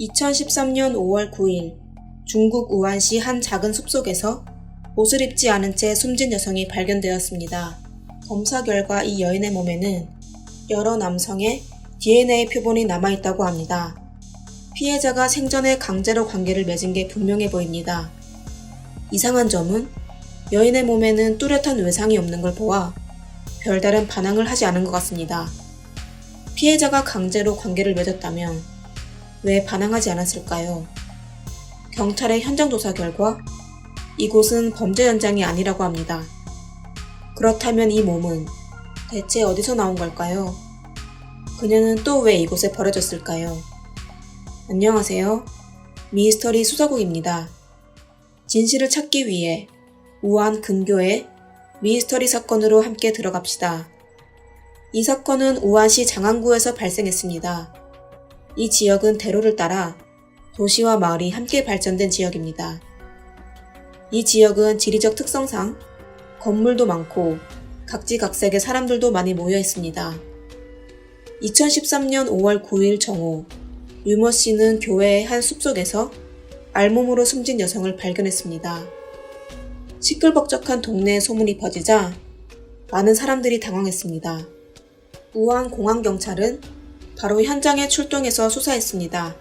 2013년 5월 9일 중국 우한시 한 작은 숲속에서 옷을 입지 않은 채 숨진 여성이 발견되었습니다. 검사 결과 이 여인의 몸에는 여러 남성의 DNA 표본이 남아있다고 합니다. 피해자가 생전에 강제로 관계를 맺은 게 분명해 보입니다. 이상한 점은 여인의 몸에는 뚜렷한 외상이 없는 걸 보아 별다른 반항을 하지 않은 것 같습니다. 피해자가 강제로 관계를 맺었다면 왜 반항하지 않았을까요? 경찰의 현장 조사 결과 이곳은 범죄 현장이 아니라고 합니다. 그렇다면 이 몸은 대체 어디서 나온 걸까요? 그녀는 또 왜 이곳에 버려졌을까요? 안녕하세요. 미스터리 수사국입니다. 진실을 찾기 위해 우한 근교의 미스터리 사건으로 함께 들어갑시다. 이 사건은 우한시 장안구에서 발생했습니다. 이 지역은 대로를 따라 도시와 마을이 함께 발전된 지역입니다. 이 지역은 지리적 특성상 건물도 많고 각지각색의 사람들도 많이 모여 있습니다. 2013년 5월 9일 정오, 유머 씨는 교회의 한 숲속에서 알몸으로 숨진 여성을 발견했습니다. 시끌벅적한 동네에 소문이 퍼지자 많은 사람들이 당황했습니다. 우한 공항 경찰은 바로 현장에 출동해서 수사했습니다.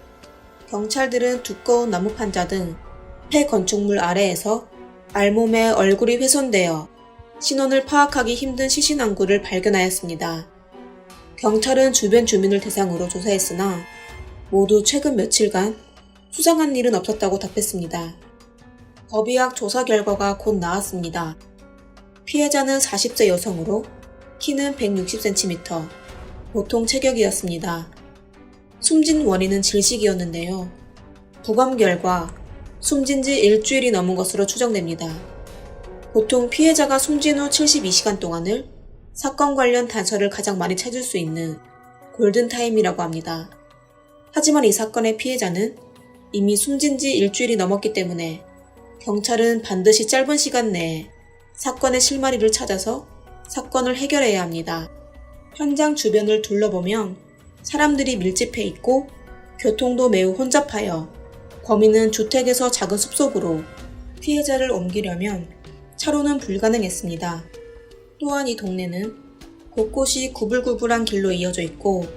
경찰들은 두꺼운 나무 판자 등 폐건축물 아래에서 알몸에 얼굴이 훼손되어 신원을 파악하기 힘든 시신왕구를 발견하였습니다. 경찰은 주변 주민을 대상으로 조사했으나 모두 최근 며칠간 수상한 일은 없었다고 답했습니다. 법의학 조사 결과가 곧 나왔습니다. 피해자는 40세 여성으로 키는 160cm, 보통 체격이었습니다. 숨진 원인은 질식이었는데요. 부검 결과 숨진 지 일주일이 넘은 것으로 추정됩니다. 보통 피해자가 숨진 후 72시간 동안을 사건 관련 단서를 가장 많이 찾을 수 있는 골든타임이라고 합니다. 하지만 이 사건의 피해자는 이미 숨진 지 일주일이 넘었기 때문에 경찰은 반드시 짧은 시간 내에 사건의 실마리를 찾아서 사건을 해결해야 합니다. 현장 주변을 둘러보면 사람들이 밀집해 있고 교통도 매우 혼잡하여 범인은 주택에서 작은 숲속으로 피해자를 옮기려면 차로는 불가능했습니다. 또한 이 동네는 곳곳이 구불구불한 길로 이어져 있고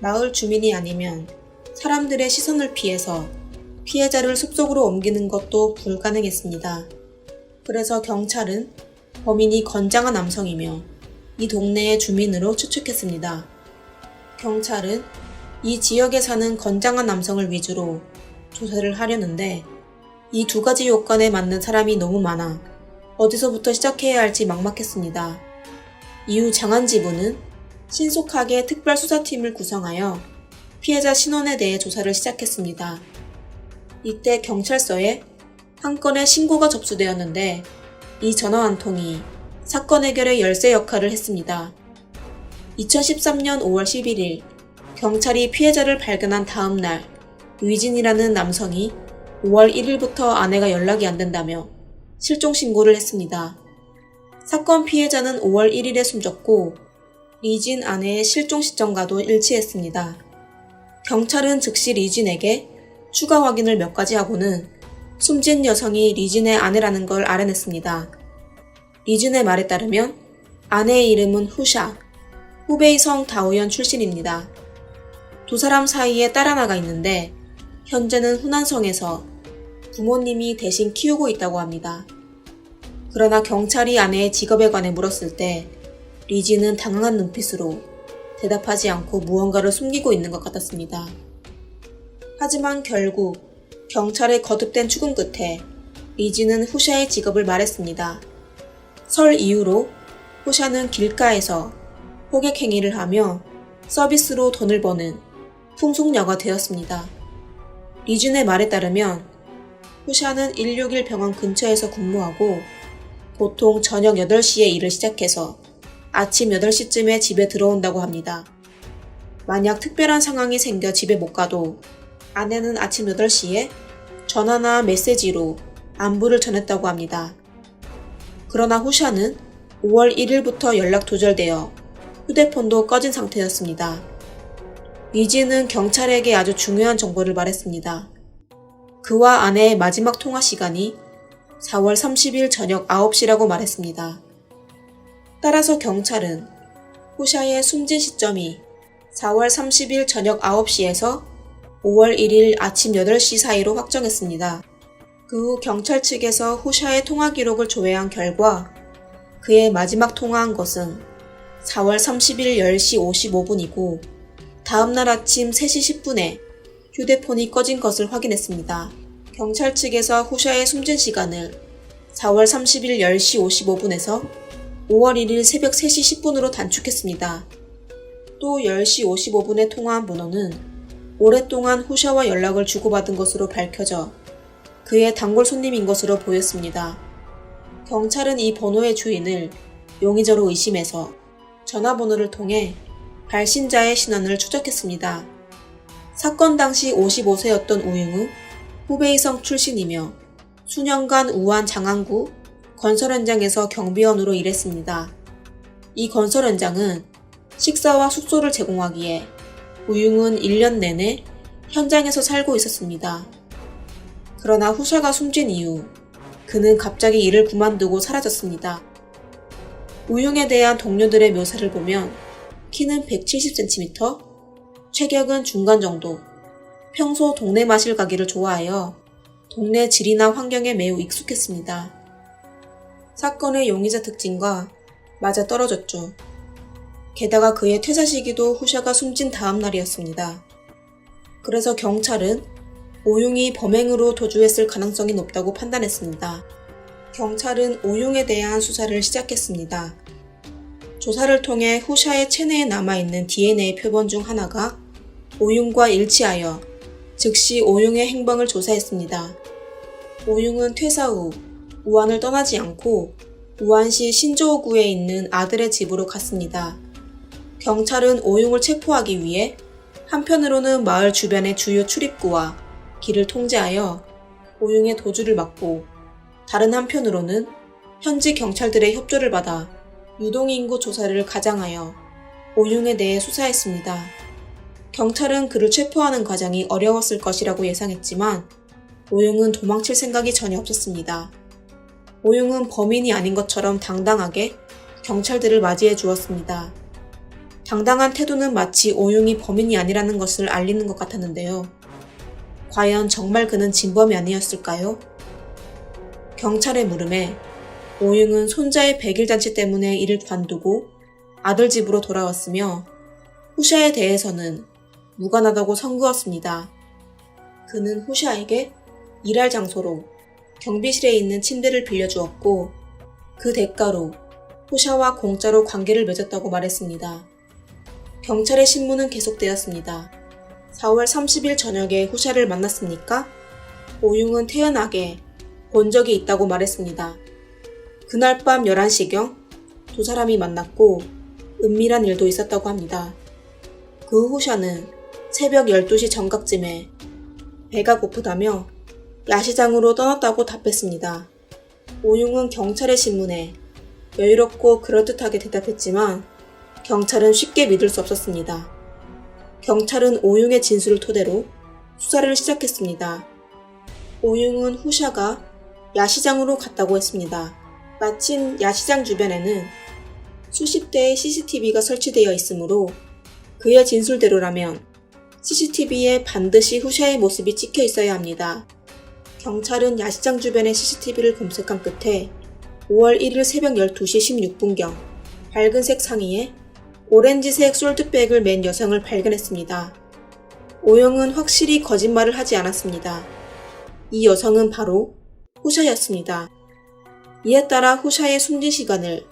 마을 주민이 아니면 사람들의 시선을 피해서 피해자를 숲속으로 옮기는 것도 불가능했습니다. 그래서 경찰은 범인이 건장한 남성이며 이 동네의 주민으로 추측했습니다. 경찰은 이 지역에 사는 건장한 남성을 위주로 조사를 하려는데 이 두 가지 요건에 맞는 사람이 너무 많아 어디서부터 시작해야 할지 막막했습니다. 이후 장안지부는 신속하게 특별수사팀을 구성하여 피해자 신원에 대해 조사를 시작했습니다. 이때 경찰서에 한 건의 신고가 접수되었는데 이 전화 한 통이 사건 해결의 열쇠 역할을 했습니다. 2013년 5월 11일 경찰이 피해자를 발견한 다음 날 위진이라는 남성이 5월 1일부터 아내가 연락이 안 된다며 실종 신고를 했습니다. 사건 피해자는 5월 1일에 숨졌고 리진 아내의 실종 시점과도 일치했습니다. 경찰은 즉시 리진에게 추가 확인을 몇 가지 하고는 숨진 여성이 리진의 아내라는 걸 알아냈습니다. 리진의 말에 따르면 아내의 이름은 후샤, 후베이 성 다우현 출신입니다. 두 사람 사이에 딸 하나가 있는데 현재는 후난성에서 부모님이 대신 키우고 있다고 합니다. 그러나 경찰이 아내의 직업에 관해 물었을 때 리지는 당황한 눈빛으로 대답하지 않고 무언가를 숨기고 있는 것 같았습니다. 하지만 결국 경찰의 거듭된 추궁 끝에 리지는 후샤의 직업을 말했습니다. 설 이후로 후샤는 길가에서 호객 행위를 하며 서비스로 돈을 버는 풍속녀가 되었습니다. 리준의 말에 따르면 후샤는 161 병원 근처에서 근무하고 보통 저녁 8시에 일을 시작해서 아침 8시쯤에 집에 들어온다고 합니다. 만약 특별한 상황이 생겨 집에 못 가도 아내는 아침 8시에 전화나 메시지로 안부를 전했다고 합니다. 그러나 후샤는 5월 1일부터 연락 두절되어 휴대폰도 꺼진 상태였습니다. 리지는 경찰에게 아주 중요한 정보를 말했습니다. 그와 아내의 마지막 통화 시간이 4월 30일 저녁 9시라고 말했습니다. 따라서 경찰은 후샤의 숨진 시점이 4월 30일 저녁 9시에서 5월 1일 아침 8시 사이로 확정했습니다. 그 후 경찰 측에서 후샤의 통화 기록을 조회한 결과 그의 마지막 통화한 것은 4월 30일 10시 55분이고 다음날 아침 3시 10분에 휴대폰이 꺼진 것을 확인했습니다. 경찰 측에서 후샤의 숨진 시간을 4월 30일 10시 55분에서 5월 1일 새벽 3시 10분으로 단축했습니다. 또 10시 55분에 통화한 번호는 오랫동안 후샤와 연락을 주고받은 것으로 밝혀져 그의 단골 손님인 것으로 보였습니다. 경찰은 이 번호의 주인을 용의자로 의심해서 전화번호를 통해 발신자의 신원을 추적했습니다. 사건 당시 55세였던 우융은 후베이성 출신이며 수년간 우한 장안구 건설 현장에서 경비원으로 일했습니다. 이 건설 현장은 식사와 숙소를 제공하기에 우융은 1년 내내 현장에서 살고 있었습니다. 그러나 후샤가 숨진 이후 그는 갑자기 일을 그만두고 사라졌습니다. 우융에 대한 동료들의 묘사를 보면 키는 170cm, 체격은 중간 정도, 평소 동네 마실 가기를 좋아하여 동네 질이나 환경에 매우 익숙했습니다. 사건의 용의자 특징과 맞아 떨어졌죠. 게다가 그의 퇴사 시기도 후샤가 숨진 다음 날이었습니다. 그래서 경찰은 오용이 범행으로 도주했을 가능성이 높다고 판단했습니다. 경찰은 오용에 대한 수사를 시작했습니다. 조사를 통해 후샤의 체내에 남아있는 DNA 표본 중 하나가 오용과 일치하여 즉시 오용의 행방을 조사했습니다. 오용은 퇴사 후 우한을 떠나지 않고 우한시 신조구에 있는 아들의 집으로 갔습니다. 경찰은 오용을 체포하기 위해 한편으로는 마을 주변의 주요 출입구와 길을 통제하여 오용의 도주를 막고 다른 한편으로는 현지 경찰들의 협조를 받아 유동인구 조사를 가장하여 오용에 대해 수사했습니다. 경찰은 그를 체포하는 과정이 어려웠을 것이라고 예상했지만 오용은 도망칠 생각이 전혀 없었습니다. 오용은 범인이 아닌 것처럼 당당하게 경찰들을 맞이해 주었습니다. 당당한 태도는 마치 오용이 범인이 아니라는 것을 알리는 것 같았는데요. 과연 정말 그는 진범이 아니었을까요? 경찰의 물음에 오용은 손자의 백일잔치 때문에 일을 관두고 아들 집으로 돌아왔으며 후샤에 대해서는 무관하다고 선그었습니다. 그는 후샤에게 일할 장소로 경비실에 있는 침대를 빌려주었고 그 대가로 후샤와 공짜로 관계를 맺었다고 말했습니다. 경찰의 신문은 계속되었습니다. 4월 30일 저녁에 후샤를 만났습니까? 오융은 태연하게 본 적이 있다고 말했습니다. 그날 밤 11시경 두 사람이 만났고 은밀한 일도 있었다고 합니다. 그 후샤는 새벽 12시 정각쯤에 배가 고프다며 야시장으로 떠났다고 답했습니다. 오융은 경찰의 신문에 여유롭고 그럴듯하게 대답했지만 경찰은 쉽게 믿을 수 없었습니다. 경찰은 오융의 진술을 토대로 수사를 시작했습니다. 오융은 후샤가 야시장으로 갔다고 했습니다. 마침 야시장 주변에는 수십 대의 CCTV가 설치되어 있으므로 그의 진술대로라면 CCTV에 반드시 후샤의 모습이 찍혀 있어야 합니다. 경찰은 야시장 주변의 CCTV를 검색한 끝에 5월 1일 새벽 12시 16분경 밝은색 상의에 오렌지색 솔트백을 맨 여성을 발견했습니다. 오영은 확실히 거짓말을 하지 않았습니다. 이 여성은 바로 후샤였습니다. 이에 따라 후샤의 숨진 시간을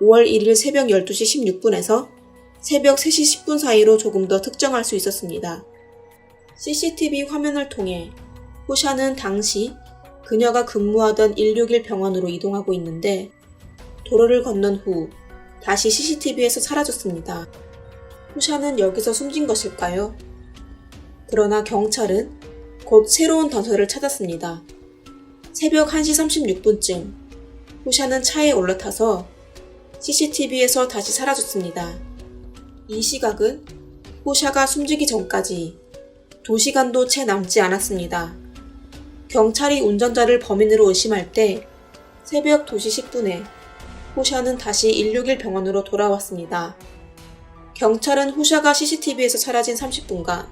5월 1일 새벽 12시 16분에서 새벽 3시 10분 사이로 조금 더 특정할 수 있었습니다. CCTV 화면을 통해 후샤는 당시 그녀가 근무하던 161 병원으로 이동하고 있는데 도로를 건넌 후 다시 CCTV에서 사라졌습니다. 후샤는 여기서 숨진 것일까요? 그러나 경찰은 곧 새로운 단서를 찾았습니다. 새벽 1시 36분쯤 후샤는 차에 올라타서 CCTV에서 다시 사라졌습니다. 이 시각은 호샤가 숨지기 전까지 2시간도 채 남지 않았습니다. 경찰이 운전자를 범인으로 의심할 때 새벽 2시 10분에 호샤는 다시 161 병원으로 돌아왔습니다. 경찰은 호샤가 CCTV에서 사라진 30분간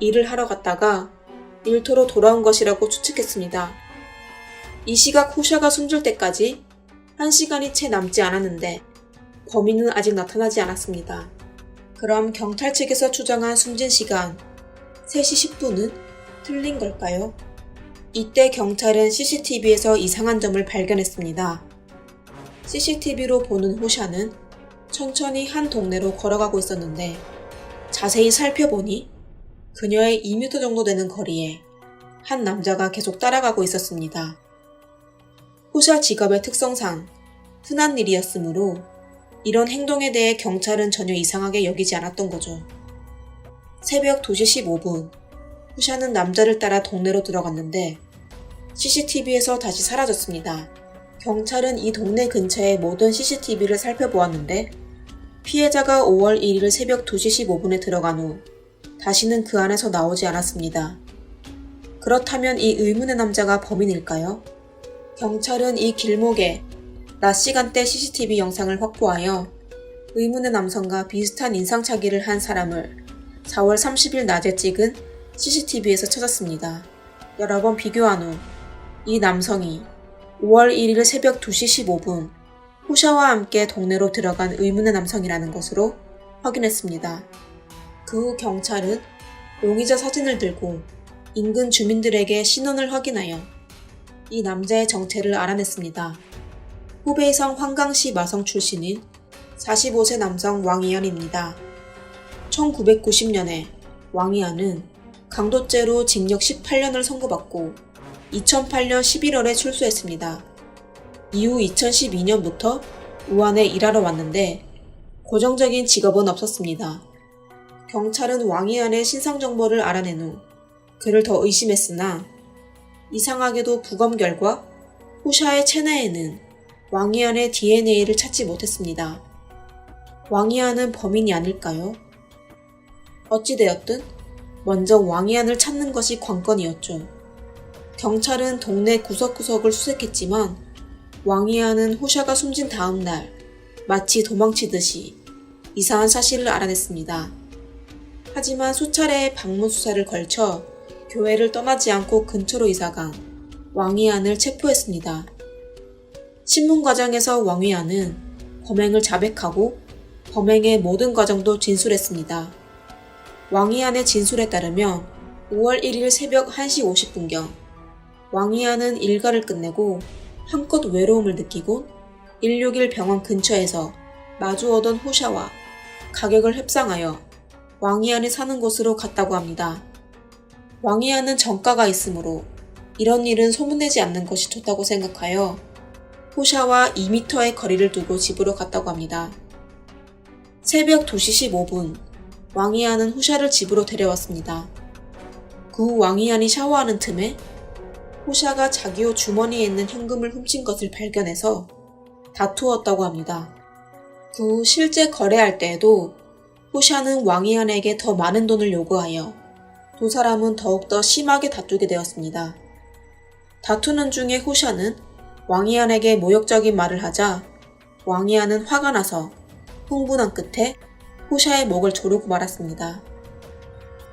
일을 하러 갔다가 일터로 돌아온 것이라고 추측했습니다. 이 시각 호샤가 숨질 때까지 1시간이 채 남지 않았는데 범인은 아직 나타나지 않았습니다. 그럼 경찰 측에서 추정한 숨진 시간 3시 10분은 틀린 걸까요? 이때 경찰은 CCTV에서 이상한 점을 발견했습니다. CCTV로 보는 호샤는 천천히 한 동네로 걸어가고 있었는데 자세히 살펴보니 그녀의 2m 정도 되는 거리에 한 남자가 계속 따라가고 있었습니다. 호샤 직업의 특성상 흔한 일이었으므로 이런 행동에 대해 경찰은 전혀 이상하게 여기지 않았던 거죠. 새벽 2시 15분, 후샤는 남자를 따라 동네로 들어갔는데 CCTV에서 다시 사라졌습니다. 경찰은 이 동네 근처의 모든 CCTV를 살펴보았는데 피해자가 5월 1일 새벽 2시 15분에 들어간 후 다시는 그 안에서 나오지 않았습니다. 그렇다면 이 의문의 남자가 범인일까요? 경찰은 이 길목에 낮 시간대 CCTV 영상을 확보하여 의문의 남성과 비슷한 인상착의를 한 사람을 4월 30일 낮에 찍은 CCTV에서 찾았습니다. 여러 번 비교한 후 이 남성이 5월 1일 새벽 2시 15분 호샤와 함께 동네로 들어간 의문의 남성이라는 것으로 확인했습니다. 그 후 경찰은 용의자 사진을 들고 인근 주민들에게 신원을 확인하여 이 남자의 정체를 알아냈습니다. 후베이성 황강시 마성 출신인 45세 남성 왕이현입니다. 1990년에 왕이현은 강도죄로 징역 18년을 선고받고 2008년 11월에 출소했습니다. 이후 2012년부터 우한에 일하러 왔는데 고정적인 직업은 없었습니다. 경찰은 왕이안의 신상 정보를 알아낸 후 그를 더 의심했으나 이상하게도 부검 결과 호샤의 체내에는 왕이안의 DNA를 찾지 못했습니다. 왕이안은 범인이 아닐까요? 어찌되었든 먼저 왕이안을 찾는 것이 관건이었죠. 경찰은 동네 구석구석을 수색했지만 왕이안은 호샤가 숨진 다음 날 마치 도망치듯이 이상한 사실을 알아냈습니다. 하지만 수차례의 방문 수사를 걸쳐 교회를 떠나지 않고 근처로 이사간 왕이안을 체포했습니다. 신문 과정에서 왕위안은 범행을 자백하고 범행의 모든 과정도 진술했습니다. 왕이안의 진술에 따르면 5월 1일 새벽 1시 50분경 왕이안은 일과를 끝내고 한껏 외로움을 느끼고 161 병원 근처에서 마주오던 호샤와 가격을 협상하여 왕이안이 사는 곳으로 갔다고 합니다. 왕이안은 정가가 있으므로 이런 일은 소문내지 않는 것이 좋다고 생각하여 호샤와 2m의 거리를 두고 집으로 갔다고 합니다. 새벽 2시 15분, 왕이안은 호샤를 집으로 데려왔습니다. 그 후 왕이안이 샤워하는 틈에 호샤가 자기 옷 주머니에 있는 현금을 훔친 것을 발견해서 다투었다고 합니다. 그 후 실제 거래할 때에도 호샤는 왕이안에게 더 많은 돈을 요구하여 두 사람은 더욱더 심하게 다투게 되었습니다. 다투는 중에 호샤는 왕이안에게 모욕적인 말을 하자 왕이안은 화가 나서 흥분한 끝에 호샤의 목을 조르고 말았습니다.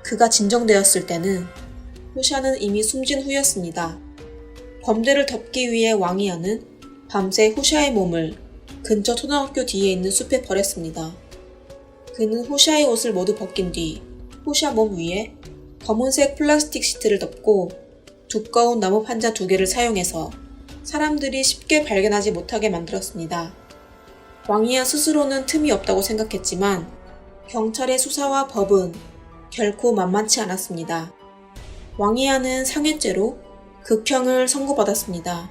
그가 진정되었을 때는 호샤는 이미 숨진 후였습니다. 범죄를 덮기 위해 왕이안은 밤새 호샤의 몸을 근처 초등학교 뒤에 있는 숲에 버렸습니다. 그는 호샤의 옷을 모두 벗긴 뒤 호샤 몸 위에 검은색 플라스틱 시트를 덮고 두꺼운 나무 판자 두 개를 사용해서 사람들이 쉽게 발견하지 못하게 만들었습니다. 왕이야 스스로는 틈이 없다고 생각했지만 경찰의 수사와 법은 결코 만만치 않았습니다. 왕이야는 상해죄로 극형을 선고받았습니다.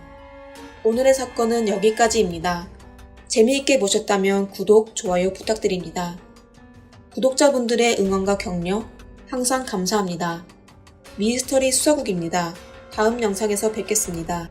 오늘의 사건은 여기까지입니다. 재미있게 보셨다면 구독, 좋아요 부탁드립니다. 구독자분들의 응원과 격려 항상 감사합니다. 미스터리 수사국입니다. 다음 영상에서 뵙겠습니다.